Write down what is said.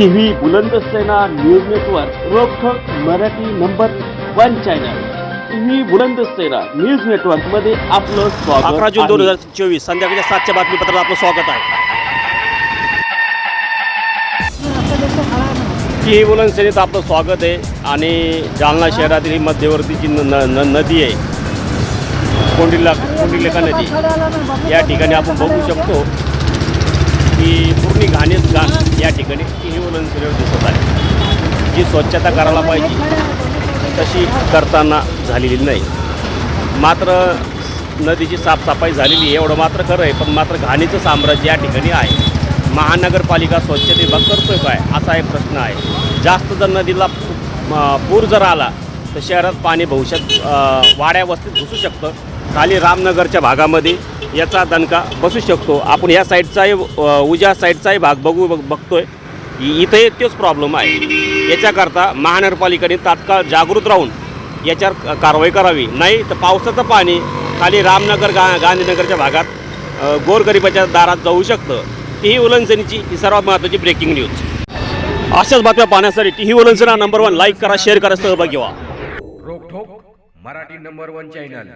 TV Bulandsena news network रोखोक Marathi number one channel TV Bulandsena news नेटवर्कमध्ये आपलं स्वागत अकरा जून दोन. हजार चोवीस संध्याकाळच्या सातच्या बातमीपत्रात आपलं स्वागत आहे की बोलन सेनेत आपलं स्वागत आहे आणि जालना शहरातील ही मध्यवर्तीची न- न- न- नदी आहे कोंडिला कोंडिलेखा नदी या ठिकाणी आपण बघू शकतो की पूर्ण घाणीच घाण या ठिकाणी ही बोलन दिसत आहे जी स्वच्छता करायला पाहिजे तशी करताना झालेली नाही. मात्र नदीची साफसफाई झालेली आहे एवढं मात्र खरं आहे पण मात्र घाणीचं साम्राज्य या ठिकाणी आहे. महानगरपालिका स्वच्छ विभाग करतोय काय असा एक प्रश्न आहे. जास्त जर नदीला पूर जर आला तर शहरात पाणी भविष्यात अ, वाड्या वस्तीत घुसू शकतं. खाली रामनगरच्या भागामध्ये याचा दणका बसू शकतो. आपण ह्या साईडचाही उज्या साईडचाही भाग बघू बघ बघतोय. आहे इथंही तोच प्रॉब्लेम आहे. याच्याकरता महानगरपालिकेने तात्काळ जागृत राहून याच्यावर कारवाई करावी. नाही तर पावसाचं पाणी खाली रामनगर गा गांधीनगरच्या भागात गोरगरिबाच्या दारात जाऊ शकतं. ही उलनसेनीची ही सर्वात महत्त्वाची ब्रेकिंग न्यूज अशाच बातम्या पाहण्यासाठी टी ही उलनसेना नंबर वन लाईक करा शेअर करा सहभागी व्हा. रोकठोक मराठी नंबर वन चॅनल